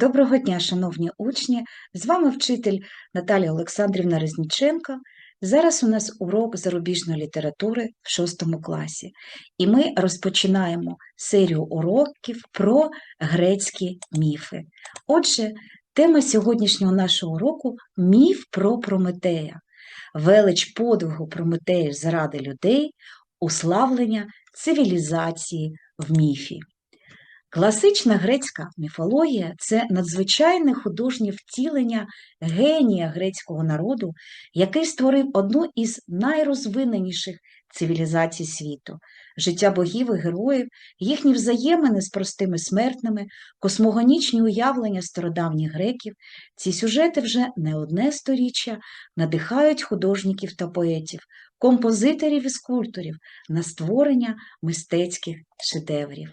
Доброго дня, шановні учні! З вами вчитель Наталія Олександрівна Резніченко. Зараз у нас урок зарубіжної літератури в 6 класі, і ми розпочинаємо серію уроків про грецькі міфи. Отже, тема сьогоднішнього нашого уроку міф про Прометея, велич подвигу Прометея заради людей, уславлення цивілізації в міфі. Класична грецька міфологія це надзвичайне художнє втілення генія грецького народу, який створив одну із найрозвиненіших цивілізацій світу життя богів і героїв, їхні взаємини з простими смертними, космогонічні уявлення стародавніх греків. Ці сюжети вже не одне сторіччя надихають художників та поетів, композиторів і скульпторів на створення мистецьких шедеврів.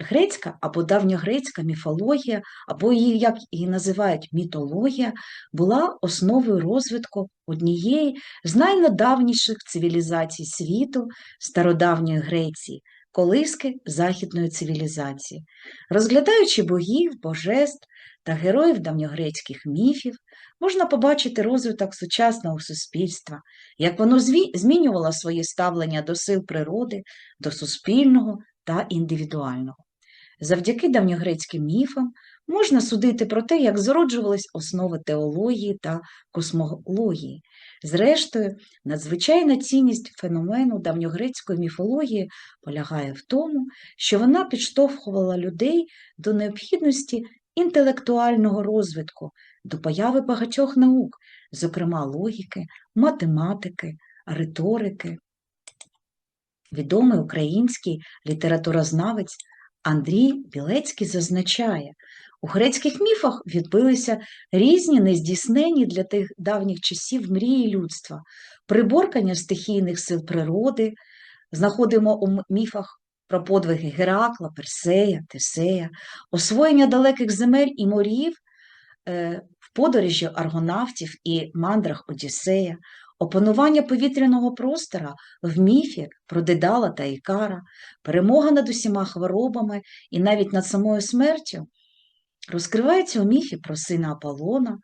Грецька або давньогрецька міфологія, або її, як її називають мітологія, була основою розвитку однієї з найнадавніших цивілізацій світу стародавньої Греції, колиски західної цивілізації. Розглядаючи богів, божеств та героїв давньогрецьких міфів, можна побачити розвиток сучасного суспільства, як воно змінювало своє ставлення до сил природи, до суспільного та індивідуального. Завдяки давньогрецьким міфам можна судити про те, як зароджувались основи теології та космології. Зрештою, надзвичайна цінність феномену давньогрецької міфології полягає в тому, що вона підштовхувала людей до необхідності інтелектуального розвитку, до появи багатьох наук, зокрема логіки, математики, риторики. Відомий український літературознавець Андрій Білецький зазначає, у грецьких міфах відбилися різні нездійснені для тих давніх часів мрії людства, приборкання стихійних сил природи, знаходимо у міфах про подвиги Геракла, Персея, Тесея, освоєння далеких земель і морів е, в подорожі аргонавтів і мандрах Одіссея, опанування повітряного простора в міфі про Дедала та Ікара, перемога над усіма хворобами і навіть над самою смертю, розкривається у міфі про сина Аполлона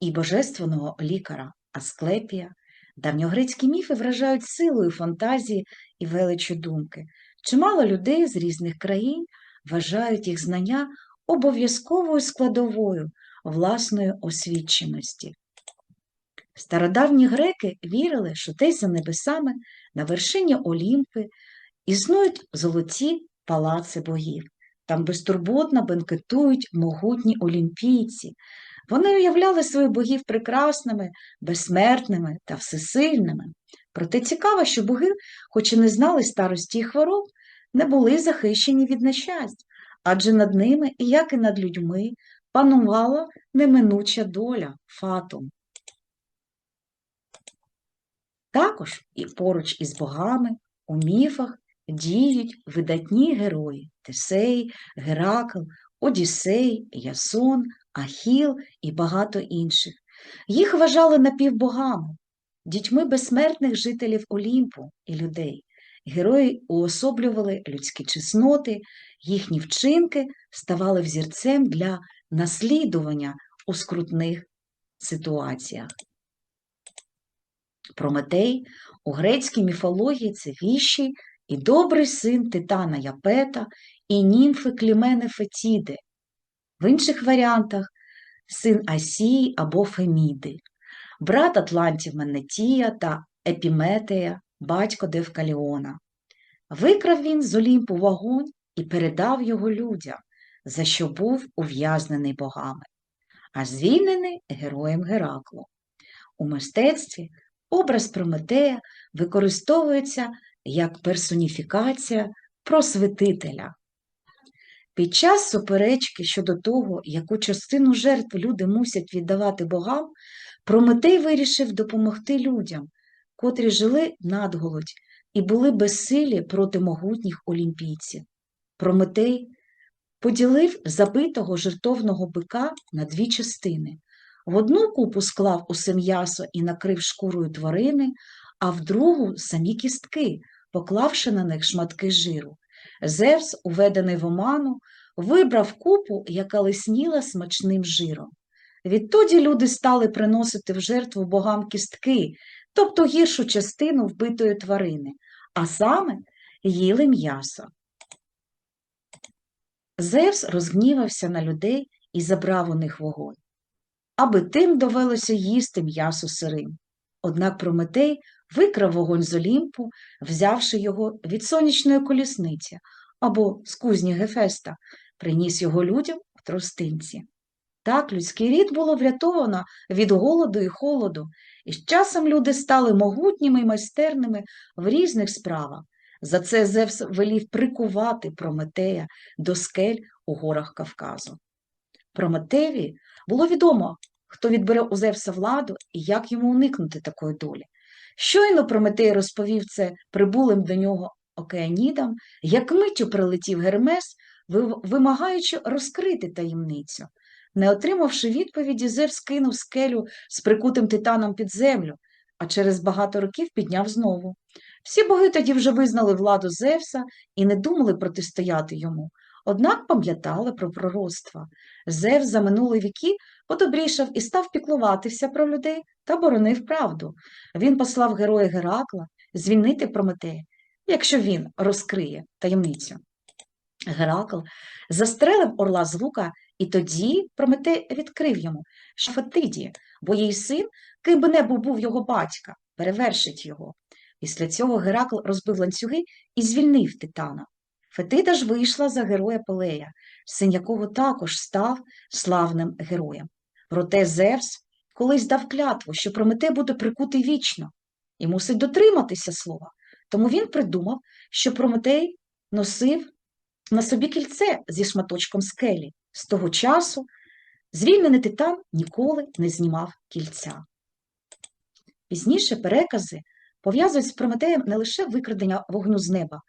і божественного лікаря Асклепія. Давньогрецькі міфи вражають силою фантазії і величу думки. Чимало людей з різних країн вважають їх знання обов'язковою складовою власної освіченості. Стародавні греки вірили, що десь за небесами на вершині Олімпи існують золоті палаци богів. Там безтурботно бенкетують могутні олімпійці. Вони уявляли своїх богів прекрасними, безсмертними та всесильними. Проте цікаво, що боги, хоч і не знали старості і хвороб, не були захищені від нещасть, адже над ними, як і над людьми, панувала неминуча доля фатум. Також і поруч із богами у міфах діють видатні герої Тесей, Геракл, Одіссей, Ясон, Ахіл і багато інших. Їх вважали напівбогами, дітьми безсмертних жителів Олімпу і людей. Герої уособлювали людські чесноти, їхні вчинки ставали взірцем для наслідування у скрутних ситуаціях. Прометей у грецькій міфології це віщий і добрий син Титана Япета і німфи Клімени Фетіди, в інших варіантах син Асії або Феміди, брат Атлантів Менетія та Епіметея, батько Девкаліона. Викрав він з Олімпу вогонь і передав його людям, за що був ув'язнений богами, а звільнений героєм Гераклу. У мистецтві Образ Прометея використовується як персоніфікація просвітителя. Під час суперечки щодо того, яку частину жертв люди мусять віддавати богам, Прометей вирішив допомогти людям, котрі жили надголодь і були безсилі проти могутніх олімпійців. Прометей поділив забитого жертовного бика на дві частини. В одну купу склав усе м'ясо і накрив шкурою тварини, а в другу самі кістки, поклавши на них шматки жиру. Зевс, уведений в оману, вибрав купу, яка лисніла смачним жиром. Відтоді люди стали приносити в жертву богам кістки, тобто гіршу частину вбитої тварини, а саме їли м'ясо. Зевс розгнівався на людей і забрав у них вогонь, аби тим довелося їсти м'ясо сирим. Однак Прометей викрав вогонь з Олімпу, взявши його від сонячної колісниці або з кузні Гефеста, приніс його людям в тростинці. Так людський рід було врятовано від голоду і холоду, і з часом люди стали могутніми й майстерними в різних справах. За це Зевс велів прикувати Прометея до скель у горах Кавказу. Прометеві було відомо, хто відбере у Зевса владу і як йому уникнути такої долі. Щойно Прометей розповів це прибулим до нього океанідам, як миттю прилетів Гермес, вимагаючи розкрити таємницю. Не отримавши відповіді, Зевс кинув скелю з прикутим титаном під землю, а через багато років підняв знову. Всі боги тоді вже визнали владу Зевса і не думали протистояти йому, однак пам'ятали про пророцтва. Зевс за минулі віки подобрішав і став піклуватися про людей та боронив правду. Він послав героя Геракла звільнити Прометея, якщо він розкриє таємницю. Геракл застрелив орла з лука, і тоді Прометей відкрив йому, що Фатиді, бо її син, ким би не був його батька, перевершить його. Після цього Геракл розбив ланцюги і звільнив Титана. Фетида ж вийшла за героя Пелея, син якого також став славним героєм. Проте Зевс колись дав клятву, що Прометей буде прикутий вічно і мусить дотриматися слова. Тому він придумав, що Прометей носив на собі кільце зі шматочком скелі. З того часу звільнений титан ніколи не знімав кільця. Пізніше перекази пов'язують з Прометеєм не лише викрадення вогню з неба.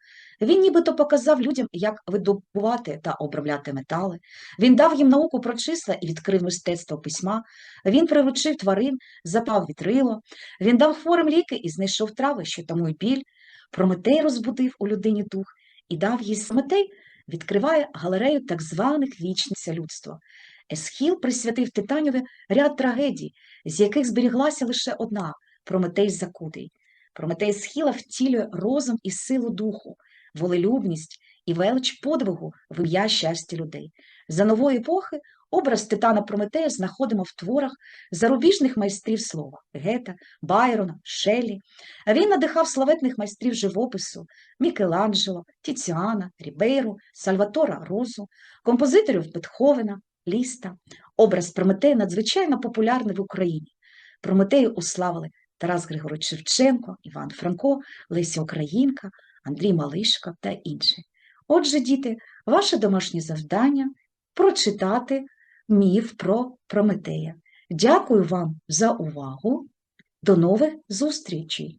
Він нібито показав людям, як видобувати та обробляти метали. Він дав їм науку про числа і відкрив мистецтво письма. Він приручив тварин, запав вітрило. Він дав хворим ліки і знайшов трави, що тамують біль. Прометей розбудив у людині дух і дав їй Прометей відкриває галерею так званих вічниця людства. Есхіл присвятив Титаніві ряд трагедій, з яких зберіглася лише одна Прометей Закутий. Прометей Схіла втілює розум і силу духу, волелюбність і велич подвигу в ім'я щастя людей. За нової епохи образ Титана Прометея знаходимо в творах зарубіжних майстрів слова Гета, Байрона, Шелі. Він надихав славетних майстрів живопису Мікеланджело, Тіціана, Рібейру, Сальватора Розу, композиторів Бетховена, Ліста. Образ Прометея надзвичайно популярний в Україні. Прометею уславили Тарас Григорович Шевченко, Іван Франко, Леся Українка, Андрій Малишко та інші. Отже, діти, ваше домашнє завдання прочитати міф про Прометея. Дякую вам за увагу. До нових зустрічей!